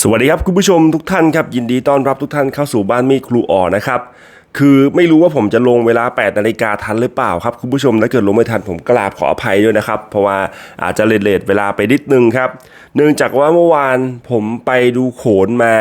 สวัสดีครับคุณผู้ชมทุกท่านครับยินดีต้อนรับทุกท่านเข้าสู่บ้านมีครูอ๋อนะครับคือไม่รู้ว่าผมจะลงเวลา 8 นาฬิกาทันหรือเปล่าครับคุณผู้ชมถ้าเกิดลงไม่ทันผมกราบขออภัยด้วยนะครับ เพราะว่าอาจจะเลทเวลาไปนิดนึงครับ เนื่องจากว่าเมื่อวานผมไปดูโขนมา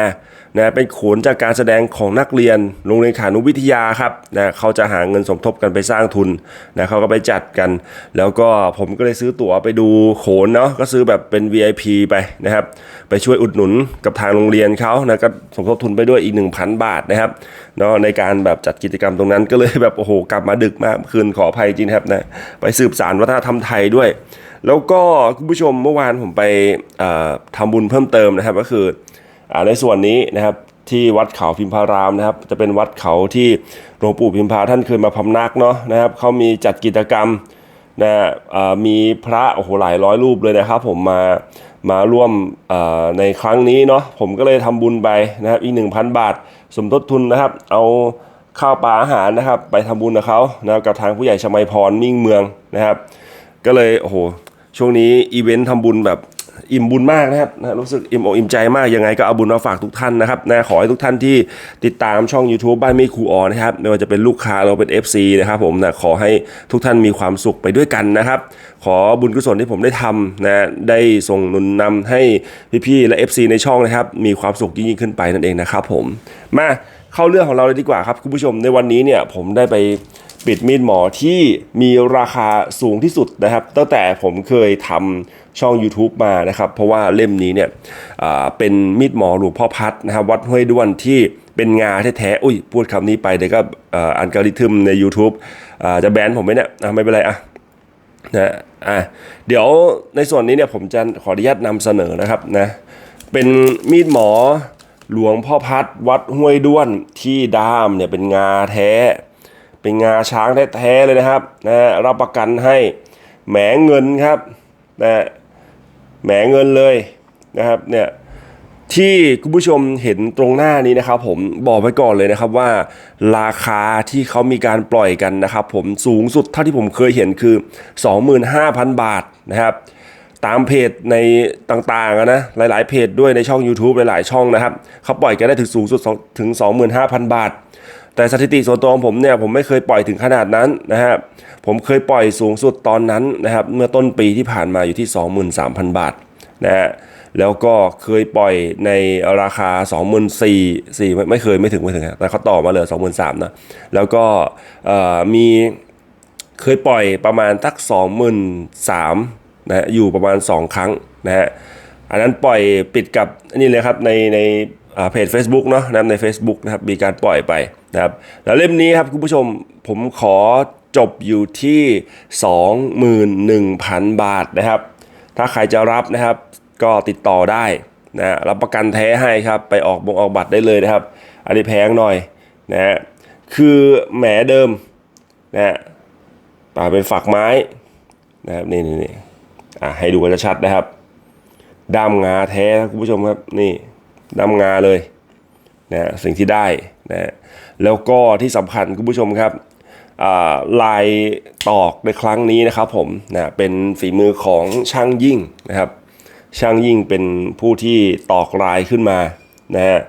นะเป็นโขนจากการแสดงของนักเรียนโรงเรียนขานุวิทยาครับนะเขาจะหาเงินสมทบกันไปสร้างทุนนะเขาก็ไปจัดกัน แล้วก็ผมก็เลยซื้อตั๋วไปดูโขนเนาะก็ซื้อแบบเป็น VIP ไปนะครับไปช่วยอุดหนุนกับทางโรงเรียนเขานะก็สมทบทุนไปด้วยอีก 1,000 บาทนะครับเนาะในการแบบจัดกิจกรรมตรงนั้นก็เลยแบบโอ้โหกลับมาดึกมากคืนขออภัยจริงครับนะไปสืบสารวัฒนธรรมไทยด้วย แล้วก็คุณผู้ชมเมื่อวานผมไปเอ่อทำบุญเพิ่มเติมนะครับก็คือ ในส่วนนี้นะครับที่วัดเขาพิมพารามนะครับ จะเป็นวัดเขาที่หลวงปู่พิมพาท่านเคยมาพำนักเนาะนะครับเขามีจัดกิจกรรมนะมีพระโอ้โหหลายร้อยรูปเลยนะครับ ผมมามาร่วมในครั้งนี้เนาะผมก็เลยทำบุญไปนะครับอีก 1,000 บาท สมทบทุนนะครับ เอาข้าวปลาอาหารนะครับ ไปทำบุญกับเขานะครับกับทางผู้ใหญ่ชมัยพรมิ่งเมืองนะครับ ก็เลยโอ้โหช่วงนี้อีเวนต์ทำบุญแบบ อิ่มบุญมากนะครับนะรู้สึกอิ่มอกอิ่มใจมากยังไงก็เอาบุญมาฝากทุกท่านนะครับนะขอให้ทุกท่านที่ติดตามช่อง YouTube บ้านไม่ครูออนะครับไม่ว่าจะเป็นลูกค้าเราเป็น FC นะครับผมนะขอให้ทุกท่านมีความสุขไปด้วยกันนะครับ ขอบุญกุศลที่ผมได้ทำนะได้ส่งนุนนำให้พี่ๆและ FC ในช่องนะครับ มีความสุขยิ่งขึ้นไปนั่นเองนะครับผมมาเข้าเรื่องของเราเลยดีกว่าครับคุณผู้ชมในวันนี้เนี่ยผมได้ไป ปิดมีดหมอที่มีราคาสูงที่สุดนะครับ ตั้งแต่ผมเคยทำช่อง YouTube มานะครับ เพราะว่าเล่มนี้เนี่ยเป็นมีดหมอหลวงพ่อพัดนะครับ วัดห้วยด้วนที่เป็นงาแท้ๆ อุ้ยพูดคำนี้ไปเดี๋ยวก็อัลกอริทึมใน YouTube จะแบนผมไหมเนี่ยอะไม่เป็นไรอะนะอะเดี๋ยวในส่วนนี้เนี่ยผมจะขออนุญาตนำเสนอนะครับนะเป็นมีดหมอหลวงพ่อพัดวัดห้วยด้วนที่ด้ามเนี่ยเป็นงาแท้ เป็นงาช้างแท้ๆเลยนะครับนะรับประกันให้แหมเงินครับนะแหมเงินเลยนะครับเนี่ยที่คุณผู้ชมเห็นตรงหน้านี้นะครับผมบอกไว้ก่อนเลยนะครับว่าราคาที่เขามีการปล่อยกันนะครับผมสูงสุดเท่าที่ผมเคยเห็นคือ 25,000 บาทนะครับ ตามเพจในต่างๆนะหลายๆเพจด้วยในช่อง YouTube หลายๆช่องนะครับเขาปล่อยกันได้ถึงสูงสุดถึง 25,000 บาท แต่สถิติส่วนตัวของผมเนี่ยผมไม่เคยปล่อยถึงขนาดนั้นนะครับผมเคยปล่อยสูงสุดตอนนั้นนะครับเมื่อต้นปีที่ผ่านมาอยู่ที่ 23,000 บาทนะฮะแล้วก็เคยปล่อยในราคา 24,000 4ไม่ไม่เคยไม่ถึงไม่ถึงแต่เขาต่อมาเหลือ 23,000นะแล้วก็มีเคยปล่อยประมาณตักสองหมื่นสามนะฮะอยู่ประมาณ 2 ครั้งนะฮะอันนั้นปล่อยปิดกับนี่เลยครับในใน เพจ Facebook เนาะนะครับใน Facebook นะครับมีการปล่อยไปนะครับแล้วเล่มนี้ครับคุณผู้ชมผมขอจบอยู่ที่ 21,000 บาทนะครับ ถ้าใครจะรับนะครับก็ติดต่อได้นะรับประกันแท้ให้ครับ ไปออกบงออกบัตรได้เลยนะครับ อันนี้แพงหน่อยนะฮะคือแหมเดิมนะฮะป่าเป็นฝักไม้นะครับนี่นี่นี่อะให้ดูกันชัดนะครับด้ามงาแท้คุณผู้ชมครับนี่ ด้ามงาเลยนะสิ่งที่ได้นะแล้วก็ที่สำคัญคุณผู้ชมครับลายตอกในครั้งนี้นะครับผมนะเป็นฝีมือของช่างยิ่งนะครับ ช่างยิ่งเป็นผู้ที่ตอกลายขึ้นมานะฮะ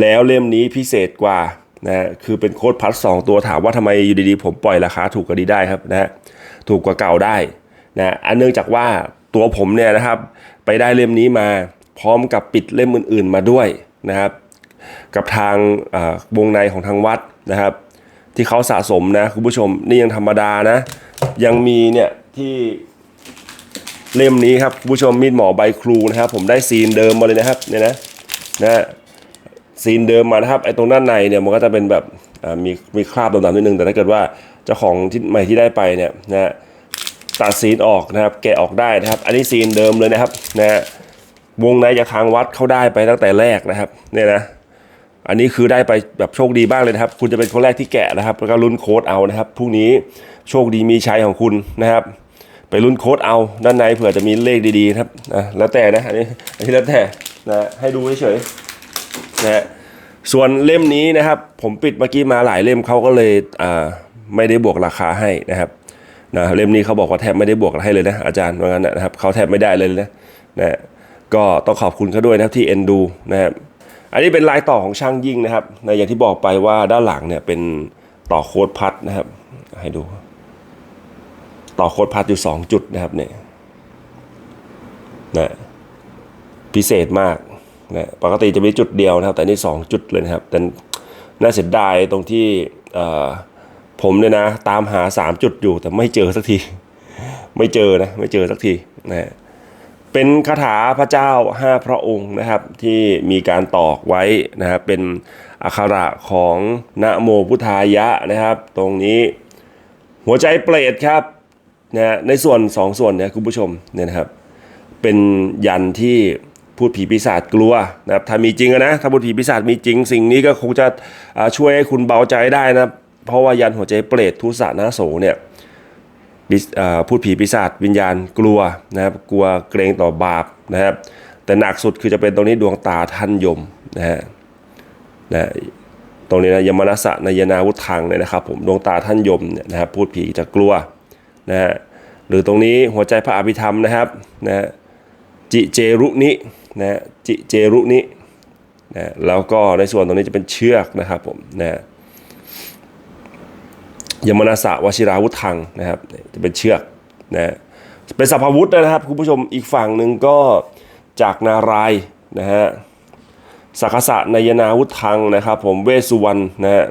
แล้วเล่มนี้พิเศษกว่านะฮะคือเป็นโค้ดพัดสองตัวถามว่าทำไมอยู่ดีๆผมปล่อยราคาถูกกว่านี้ได้ครับนะฮะถูกกว่าเก่าได้นะอันเนื่องจากว่าตัวผมเนี่ยนะครับ ไปได้เล่มนี้มา พร้อมกับปิดเล่มอื่น ๆ มาด้วยนะครับ กับทางวงในของทางวัดนะครับ ที่เขาสะสมนะคุณผู้ชมนี่ยังธรรมดานะ ยังมีเนี่ยที่เล่มนี้ครับคุณผู้ชมมีดหมอใบครูนะครับ ผมได้ซีนเดิมมาเลยนะครับเนี่ยนะนะซีนเดิมมานะครับไอ้ตรงด้านในเนี่ยมันก็จะเป็นแบบมีมีคราบดำๆนิดนึงแต่ถ้าเกิดว่าเจ้าของที่ใหม่ที่ได้ไปเนี่ยนะฮะตัดซีนออกนะครับ แกะออกได้นะครับ อันนี้ซีนเดิมเลยนะครับนะฮะ วงในจากทางวัดเขาได้ไปตั้งแต่แรกนะครับเนี่ยนะอันนี้คือได้ไปแบบโชคดีบ้างเลยนะครับ คุณจะเป็นคนแรกที่แกะนะครับ แล้วก็ลุ้นโค้ดเอานะครับพรุ่งนี้โชคดีมีชัยของคุณนะครับ ไปลุ้นโค้ดเอาด้านในเผื่อจะมีเลขดีๆนะครับนะแล้วแต่นะอันนี้อันนี้แล้วแต่นะให้ดูเฉยๆนะฮะส่วนเล่มนี้นะครับ ผมปิดเมื่อกี้มาหลายเล่มเขาก็เลยอ่าไม่ได้บวกราคาให้นะครับนะเล่มนี้เขาบอกว่าแทบไม่ได้บวกให้เลยนะอาจารย์ว่างั้นนะครับเขาแทบไม่ได้เลยนะนะ ก็ต้องขอบคุณเขาด้วยนะครับที่เอ็นดูนะครับอันนี้เป็นลายต่อของช่างยิ่งนะครับในอย่างที่บอกไปว่าด้านหลังเนี่ยเป็นต่อโค้ดพัดนะครับ ให้ดู ต่อโค้ดพัดอยู่สองจุดนะครับเนี่ยนะพิเศษมากนะปกติจะมีจุดเดียวนะครับ แต่นี่สองจุดเลยนะครับ แต่น่าเสียดายตรงที่ผมเนี่ยนะ ตามหาสามจุดอยู่แต่ไม่เจอสักที ไม่เจอนะ ไม่เจอสักทีนะ เป็นคาถาพระเจ้าห้าพระองค์นะครับ ที่มีการตอกไว้นะครับเป็นอักขระของนะโมพุทธายะนะครับ ตรงนี้หัวใจเปรตครับนะฮะในส่วนสองส่วนเนี่ยคุณผู้ชมเนี่ยนะครับ เป็นยันที่พูดผีปีศาจกลัวนะครับถ้ามีจริงอะนะถ้าพูดผีปีศาจมีจริง สิ่งนี้ก็คงจะช่วยให้คุณเบาใจได้นะเพราะว่ายันหัวใจเปรตทุสานาโสเนี่ย พูดผีปีศาจวิญญาณกลัวนะครับกลัวเกรงต่อบาปนะครับ แต่หนักสุดคือจะเป็นตรงนี้ดวงตาท่านยมนะฮะนะตรงนี้นะยมนัสสะนายนาวุธังเนี่ยนะครับผมดวงตาท่านยมเนี่ยนะครับพูดผีจะกลัวนะฮะหรือตรงนี้หัวใจพระอภิธรรมนะครับนะฮะจิเจรุนินะฮะจิเจรุนินะแล้วก็ในส่วนตรงนี้จะเป็นเชือกนะครับผมนะฮะ ยมนาสะวชิราวุธังนะครับ จะเป็นเชือกนะเป็นสัพพวุธนะครับคุณผู้ชมอีกฝั่งหนึ่งก็จากนารายนะฮะสักขสะนายนาวุธังนะครับผมเวสุวรรณนะฮะ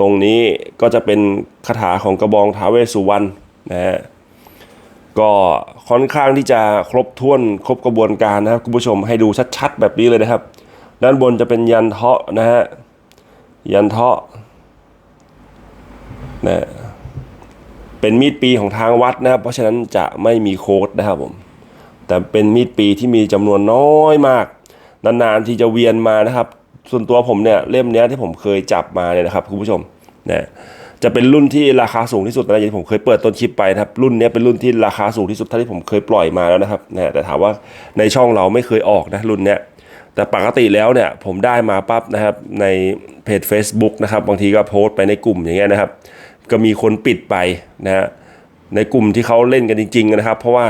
ตรงนี้ก็จะเป็นคาถาของกระบองท้าวเวสสุวรรณนะฮะก็ค่อนข้างที่จะครบถ้วนครบกระบวนการนะครับคุณผู้ชมให้ดูชัดๆ แบบนี้เลยนะครับ ด้านบนจะเป็นยันเทาะนะฮะยันเทาะ นะเป็นมีดปีของทางวัดนะครับ เพราะฉะนั้นจะไม่มีโค้ดนะครับผม แต่เป็นมีดปีที่มีจำนวนน้อยมาก นานๆที่จะเวียนมานะครับ ส่วนตัวผมเนี่ยเล่มนี้ที่ผมเคยจับมาเนี่ยนะครับคุณผู้ชมนะจะเป็นรุ่นที่ราคาสูงที่สุดนะอย่างที่ผมเคยเปิดต้นคลิปไปนะครับ รุ่นนี้เป็นรุ่นที่ราคาสูงที่สุดเท่าที่ผมเคยปล่อยมาแล้วนะครับนะแต่ถามว่าในช่องเราไม่เคยออกนะรุ่นเนี้ยแต่ปกติแล้วเนี่ยผมได้มาปั๊บนะครับในเพจ Facebook นะครับบางทีก็โพสต์ไปในกลุ่มอย่างเงี้ยนะครับ ก็มีคนปิดไปนะฮะในกลุ่มที่เขาเล่นกันจริงๆนะครับ เพราะว่า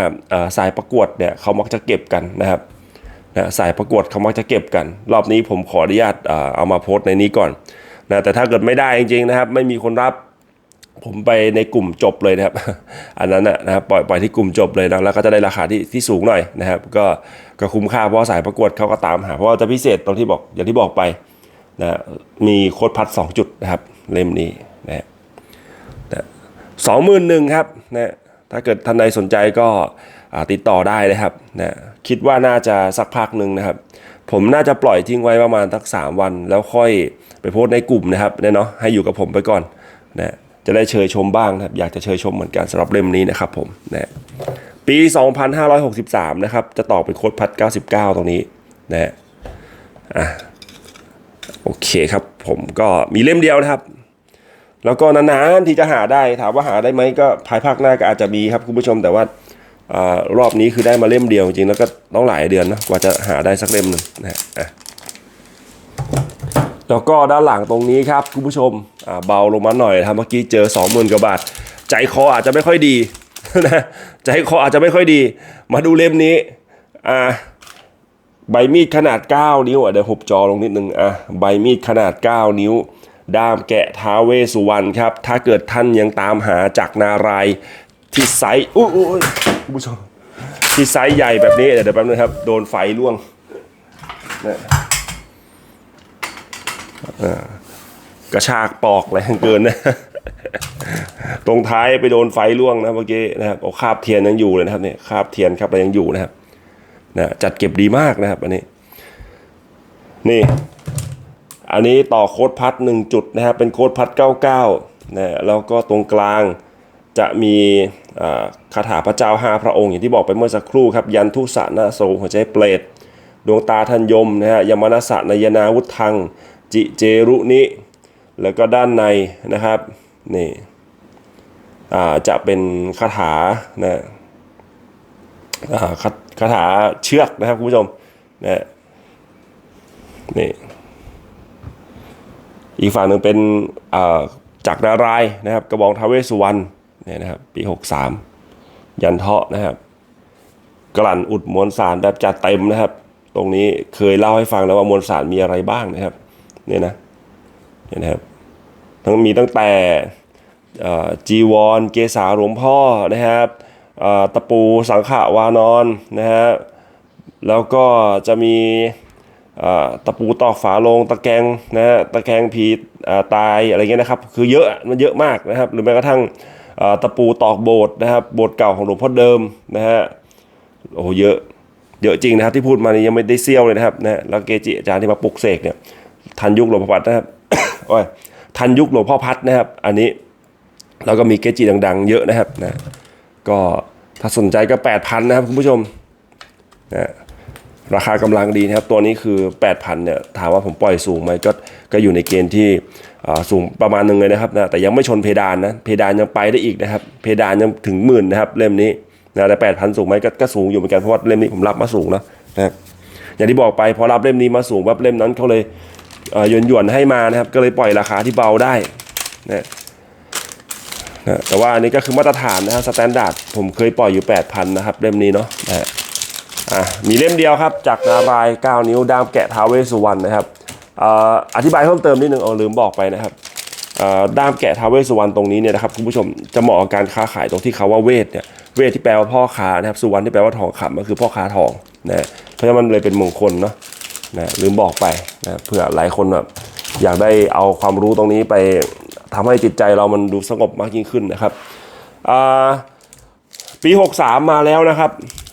สายประกวดเนี่ยเขามักจะเก็บกันนะครับนะสายประกวดเขามักจะเก็บกัน รอบนี้ผมขออนุญาตเอามาโพสต์ในนี้ก่อนนะแต่ถ้าเกิดไม่ได้จริงๆนะครับ ไม่มีคนรับผมไปในกลุ่มจบเลยนะครับ อันนั้นนะนะครับปล่อยปล่อยที่กลุ่มจบเลยนะแล้วก็จะได้ราคาที่ที่สูงหน่อยนะครับ ก็ก็คุ้มค่าเพราะสายประกวดเขาก็ตามหาเพราะว่าจะพิเศษตรงที่บอกอย่างที่บอกไปนะมีโค้ดพัด2จุดนะครับ เล่มนี้ นะฮะสองหมื่นหนึ่งครับนะถ้าเกิดท่านใดสนใจก็ติดต่อได้นะครับนะคิดว่าน่าจะสักพักหนึ่งนะครับ ผมน่าจะปล่อยทิ้งไว้ประมาณสักสามวัน แล้วค่อยไปโพสต์ในกลุ่มนะครับเนี่ยเนาะให้อยู่กับผมไปก่อนนะจะได้เชยชมบ้างนะครับอยากจะเชยชมเหมือนกันสำหรับเล่มนี้นะครับผมนะปี 2563 นะครับ จะต่อเป็นโค้ดพัด 99 ตรงนี้นะอะโอเคครับผมก็มีเล่มเดียวนะครับ แล้วก็นานๆที่จะหาได้ถามว่าหาได้ไหมก็ภายภาคหน้าก็อาจจะมีครับคุณผู้ชมแต่ว่าอรอบนี้คือได้มาเล่มเดียวจริงแล้วก็ต้องหลายเดือนนะกว่าจะหาได้สักเล่มหนึ่งนะฮะแล้วก็ด้านหลังตรงนี้ครับคุณผู้ชมเบาลงมาหน่อยครับเมื่อกี้เจอ20,000กว่าบาท ใจคออาจจะไม่ค่อยดีนะใจคออาจจะไม่ค่อยดี มาดูเล่มนี้อ่าใบมีดขนาด 9 นิ้วเดี๋ยวหุบจอลงนิดนึงอะใบมีดขนาด 9 นิ้ว ด้ามแกะท้าเวสุวรรณครับ ถ้าเกิดท่านยังตามหาจากนารายที่ไซส์อุ้ยคุณผู้ชมที่ไซส์ใหญ่แบบนี้ เดี๋ยวแป๊บนึงครับ โดนไฟล่วงนะอ่ากระชากปอกแรงเกินนะ ตรงท้ายไปโดนไฟล่วงนะเมื่อกี้นะครับเอาคาบเทียนยังอยู่เลยนะครับเนี่ยคาบเทียนครับอะไรยังอยู่นะครับนะจัดเก็บดีมากนะครับ อันนี้ นี่ อันนี้ต่อโค้ดพัดหนึ่งจุดนะครับเป็นโค้ดพัด99นะแล้วก็ตรงกลางจะมีคาถาพระเจ้าห้าพระองค์ อย่างที่บอกไปเมื่อสักครู่ครับ ยันทุสานาโสหัวใจเปรตดวงตาทันยมนะฮะยมนัสะนายนาวุธัง จิเจรุนิแล้วก็ด้านในนะครับนี่จะเป็นคาถานะคาคาถาเชือกนะครับคุณผู้ชมนะนี่ อีกฝั่งหนึ่งเป็นอ่าจักรนารายณ์นะครับกระบองท้าเวสุวรรณเนี่ยนะครับปี 63 ยันเทาะนะครับ กลั่นอุดมวลสารแบบจัดเต็มนะครับ ตรงนี้เคยเล่าให้ฟังแล้วว่ามวลสารมีอะไรบ้างนะครับเนี่ยนะเนี่ยนะครับทั้งมีตั้งแต่จีวร เกษาหลวงพ่อนะครับตะปูสังขะวานอนนะฮะแล้วก็จะมี ตะปูตอกฝาโลงตะแกรงนะฮะตะแกรงผีตายอะไรเงี้ยนะครับ คือเยอะมันเยอะมากนะครับ หรือแม้กระทั่งตะปูตอกโบสถ์นะครับโบสถ์เก่าของหลวงพ่อเดิมนะฮะโอ้โหเยอะเยอะจริงนะครับที่พูดมานี่ยังไม่ได้เซี่ยวเลยนะครับนะแล้วเกจิอาจารย์ที่มาปลุกเสกเนี่ยทันยุคหลวงพ่อพัดนะครับโอ้ยทันยุคหลวงพ่อพัดนะครับ อันนี้แล้วก็มีเกจิดัง ๆ เยอะนะครับนะก็ถ้าสนใจก็ 8,000 นะครับคุณผู้ชมนะ ราคากำลังดีนะครับ ตัวนี้คือ 8,000เนี่ยถามว่าผมปล่อยสูงไหมก็ก็อยู่ในเกณฑ์ที่อ่าสูงประมาณหนึ่งเลยนะครับนะแต่ยังไม่ชนเพดานนะเพดานยังไปได้อีกนะครับ เพดานยังถึงหมื่นนะครับ เล่มนี้นะแต่8,000สูงไหมก็ก็สูงอยู่เหมือนกันเพราะว่าเล่มนี้ผมรับมาสูงนะนะครับอย่างที่บอกไปพอรับเล่มนี้มาสูงปั๊บเล่มนั้นเขาเลยเอ่อหยวนให้มานะครับ ก็เลยปล่อยราคาที่เบาได้นะนะแต่ว่าอันนี้ก็คือมาตรฐานนะครับสแตนดาร์ดผมเคยปล่อยอยู่ 8,000 นะครับ เล่มนี้เนาะนะ อะมีเล่มเดียวครับ จากนาราย9นิ้วดามแกะท้าเวสุวรรณนะครับออธิบายเพิ่มเติมนิดนึงเอาลืมบอกไปนะครับด้ามแกะท้าเวสุวรรณตรงนี้เนี่ยนะครับคุณผู้ชมจะเหมาะกับการค้าขายตรงที่เขาว่าเวทเนี่ยเวทที่แปลว่าพ่อค้านะครับสุวรรณที่แปลว่าทองคำก็คือพ่อค้าทองนะเพราะฉะนั้นมันเลยเป็นมงคลเนาะนะลืมบอกไปนะเผื่อหลายคนแบบอยากได้เอาความรู้ตรงนี้ไปทำให้จิตใจเรามันดูสงบมากยิ่งขึ้นนะครับ อ่าปี63มาแล้วนะครับ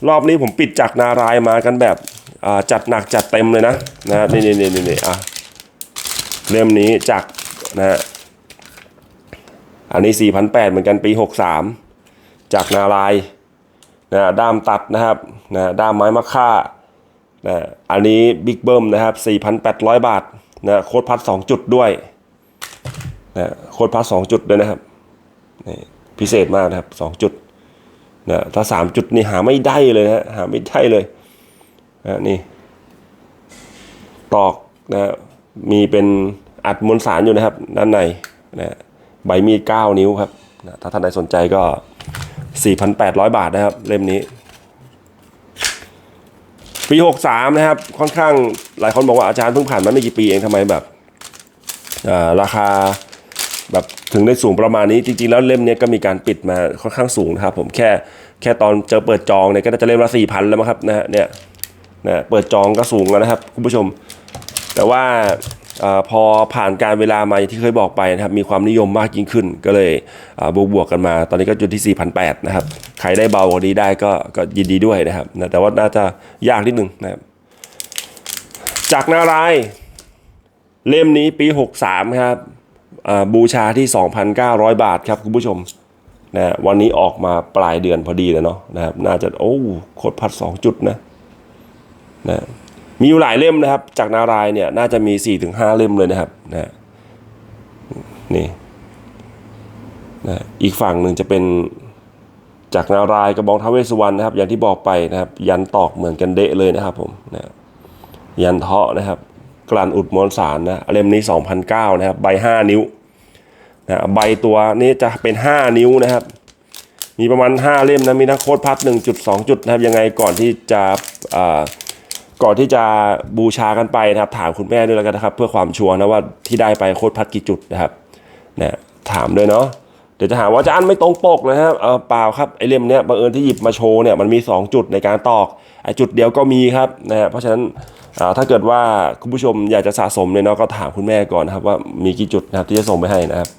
รอบนี้ผมปิดจากนารายมากันแบบจัดหนักจัดเต็มเลยนะนะนี่นี่นี่นี่นี่อะเล่มนี้จากนะฮะอันนี้4,800เหมือนกันปี63จากนารายนะด้ามตัดนะครับนะด้ามไม้มะค่านะอันนี้บิ๊กเบิ้มนะครับ4,800บาทนะโค้ดพัด2จุดด้วยนะโค้ดพัด2จุดด้วยนะครับนี่พิเศษมากนะครับ2จุด นะถ้าสามจุดนี่หาไม่ได้เลยนะหาไม่ได้เลยนะนี่ ตอกนะมีเป็นอัดมวลสารอยู่นะครับ ด้านในนะใบมีด9นิ้วครับนะถ้าท่านใดสนใจก็ 4,800 บาทนะครับ เล่มนี้ปี 63 นะครับ ค่อนข้างหลายคนบอกว่าอาจารย์เพิ่งผ่านมาไม่กี่ปีเองทำไมแบบราคา แบบถึงได้สูงประมาณนี้จริงๆแล้วเล่มนี้ก็มีการปิดมาค่อนข้างสูงนะครับ ผมแค่แค่ตอนเจอเปิดจองเนี่ยก็จะเล่มละสี่พันแล้วมั้งครับนะฮะเนี่ยนะเปิดจองก็สูงแล้วนะครับคุณผู้ชม แต่ว่าอพอผ่านการเวลามาที่เคยบอกไปนะครับมีความนิยมมากยิ่งขึ้น ก็เลยบวกบวกๆกันมา ตอนนี้ก็จุดที่ 4,800นะครับใครได้เบากว่านี้ได้ก็ก็ยินดีด้วยนะครับนะแต่ว่าน่าจะยากนิดนึงนะครับจากนารายเล่มนี้ปี 63 ครับ บูชาที่ 2,900 บาทครับคุณผู้ชมนะวันนี้ออกมาปลายเดือนพอดีเลยเนาะนะครับน่าจะโอ้โคตรพัด 2 จุดนะนะมีอยู่หลายเล่มนะครับ จากนารายเนี่ยน่าจะมี 4-5 เล่มเลยนะครับนะนี่นะอีกฝั่งหนึ่งจะเป็นจากนารายกระบองท้าเวสวรรณนะครับ อย่างที่บอกไปนะครับ ยันตอกเหมือนกันเดะเลยนะครับผมนะยันเทาะนะครับ กลั่นอุดมวลสารนะเล่มนี้ 2009นะครับ ใบ 5 นิ้ว นะใบตัวนี้จะเป็น 5 นิ้วนะครับ มีประมาณ 5 เล่มนะมีทั้งโค้ดพัด1จุด2จุดนะครับยังไงก่อนที่จะก่อนที่จะบูชากันไปนะครับ ถามคุณแม่ด้วยแล้วกันนะครับ เพื่อความชัวร์นะว่าที่ได้ไปโค้ดพัดกี่จุดนะครับนะถามด้วยเนาะเดี๋ยวจะหาว่าอาจารย์ไม่ตรงปกนะครับเออเปล่าครับไอเล่มเนี้ยบังเอิญที่หยิบมาโชว์เนี่ยมันมี 2 จุดในการตอกไอจุดเดียวก็มีครับนะฮะเพราะฉะนั้น ถ้าเกิดว่าคุณผู้ชมอยากจะสะสมเนี่ยเนาะก็ถามคุณแม่ก่อนนะครับว่ามีกี่จุดนะครับที่จะส่งไปให้นะครับ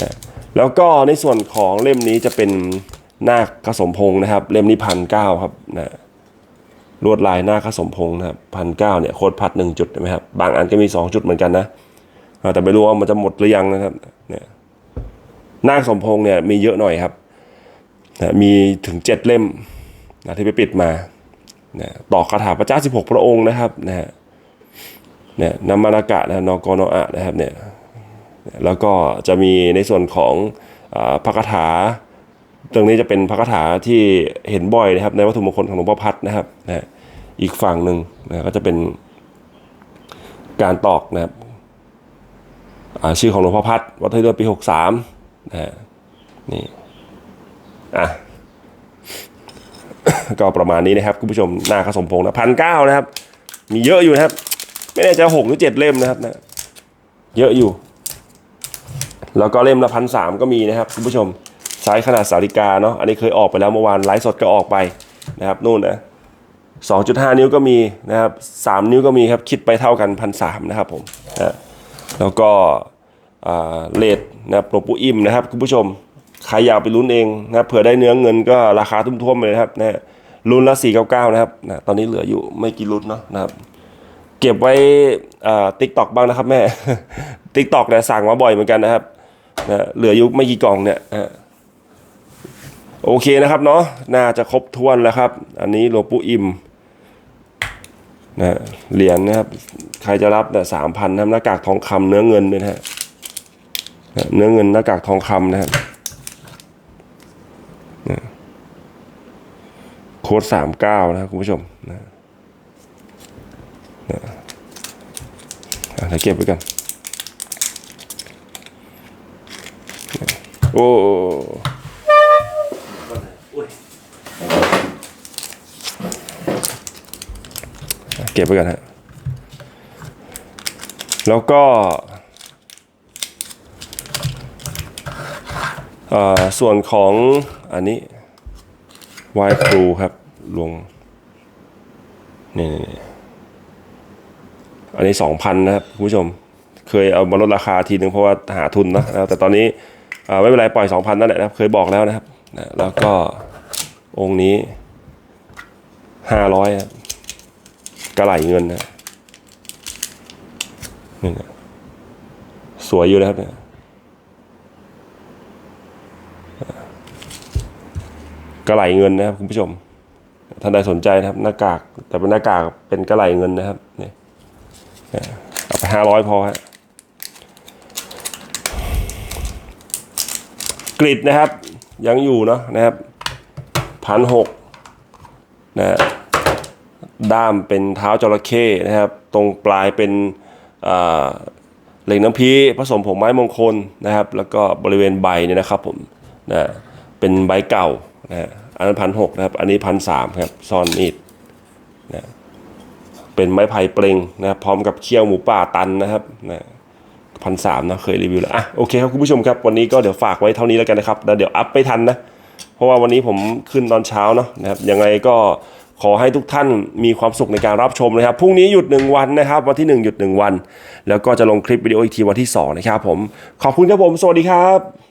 นะแล้วก็ในส่วนของเล่มนี้จะเป็นนาคผสมพงนะครับ เล่มนี้พันเก้าครับนะลวดลายหน้าคสมพงษ์นะครับพันเก้าเนี่ยโคตรพัดหนึ่งจุดเห็นไหมครับบางอันก็มีสองจุดเหมือนกันนะอ่าแต่ไม่รู้ว่ามันจะหมดหรือยังนะครับเนี่ยหน้าสมพงษ์เนี่ยมีเยอะหน่อยครับนะมีถึงเจ็ดเล่มนะที่ไปปิดมา นะต่อคาถาพระเจ้า 16 พระองค์นะครับนะฮะเนี่ยนามานากะนะนอกนออะนะครับเนี่ยแล้วก็จะมีในส่วนของอพระคาถาตรงนี้จะเป็นพระคาถาที่เห็นบ่อยนะครับ ในวัตถุมงคลของหลวงพ่อพัดนะครับนะอีกฝั่งหนึ่งนะก็จะเป็นการตอกนะครับชื่อของหลวงพ่อพัดวัดไทยเดือนปี 63นะนี่อะ ก็ประมาณนี้นะครับคุณผู้ชมหน้าขสมพงษ์นะพันเก้านะครับ มีเยอะอยู่นะครับ ไม่แน่ใจหกหรือเจ็ดเล่มนะครับนะเยอะอยู่ แล้วก็เล่มละพันสามก็มีนะครับคุณผู้ชมไซส์ขนาดสาริกาเนาะอันนี้เคยออกไปแล้วเมื่อวานไลฟ์สดก็ออกไปนะครับนู่นนะ2.5นิ้วก็มีนะครับ3นิ้วก็มีครับคิดไปเท่ากันพันสามนะครับผมนะแล้วก็เลดนะครับหลวงปู่อิ่มนะครับคุณผู้ชม ใครอยากไปลุ้นเองนะเผื่อได้เนื้อเงินก็ราคาทุ่มๆเลยครับนะลุ้นละ499นะครับนะตอนนี้เหลืออยู่ไม่กี่ลุ้นเนาะนะครับ เก็บไว้ติ๊กตอกบ้างนะครับแม่ติ๊กตอกเนี่ยสั่งมาบ่อยเหมือนกันนะครับนะเหลืออยู่ไม่กี่กล่องเนี่ยโอเคนะครับเนาะน่าจะครบถ้วนแล้วครับ อันนี้หลวงปู่อิ่มนะเหรียญนะครับ ใครจะรับเนี่ยสามพันนะหน้ากากทองคำเนื้อเงินด้วยนะฮะนะเนื้อเงินหน้ากากทองคำนะครับนะโค้ดสามเก้านะครับคุณผู้ชมนะอะเดี๋ยวเก็บไว้กันโอ้เก็บไว้กันฮะ แล้วก็อ่อส่วนของอันนี้วายครูครับ ลงนี่นี่นี่อันนี้สองพันนะครับคุณผู้ชม เคยเอามาลดราคาทีนึงเพราะว่าหาทุนนะแต่ตอนนี้ไม่เป็นไรปล่อยสองพันนั่นแหละนะเคยบอกแล้วนะครับแล้วก็องค์นี้ห้าร้อยกระไหลเงินนะนี่นะสวยอยู่นะครับเนี่ยกระไหลเงินนะครับคุณผู้ชม ท่านใดสนใจนะครับหน้ากากแต่เป็นหน้ากากเป็นกระไหลเงินนะครับนี่เอาไปห้าร้อยพอฮะกริดนะครับ ยังอยู่เนาะนะครับพันหกนะฮะด้ามเป็นเท้าจระเข้นะครับ ตรงปลายเป็นอ่าเหล็กน้ำพีผสมผงไม้มงคลนะครับ แล้วก็บริเวณใบเนี่ยนะครับผมนะเป็นใบเก่านะ อันนั้นพันหกนะครับ อันนี้พันสามครับซ่อนมีดนะเป็นไม้ไผ่เปล่งนะครับพร้อมกับเคี่ยวหมูป่าตันนะครับนะพันสามนะเคยรีวิวแล้วอะโอเคครับคุณผู้ชมครับวันนี้ก็เดี๋ยวฝากไว้เท่านี้แล้วกันนะครับแล้วเดี๋ยวอัพไปทันนะเพราะว่าวันนี้ผมขึ้นตอนเช้าเนาะนะครับยังไงก็ขอให้ทุกท่านมีความสุขในการรับชมนะครับ พรุ่งนี้หยุดหนึ่งวันนะครับ วันที่หนึ่งหยุดหนึ่งวัน แล้วก็จะลงคลิปวิดีโออีกทีวันที่สองนะครับผม ขอบคุณครับผม สวัสดีครับ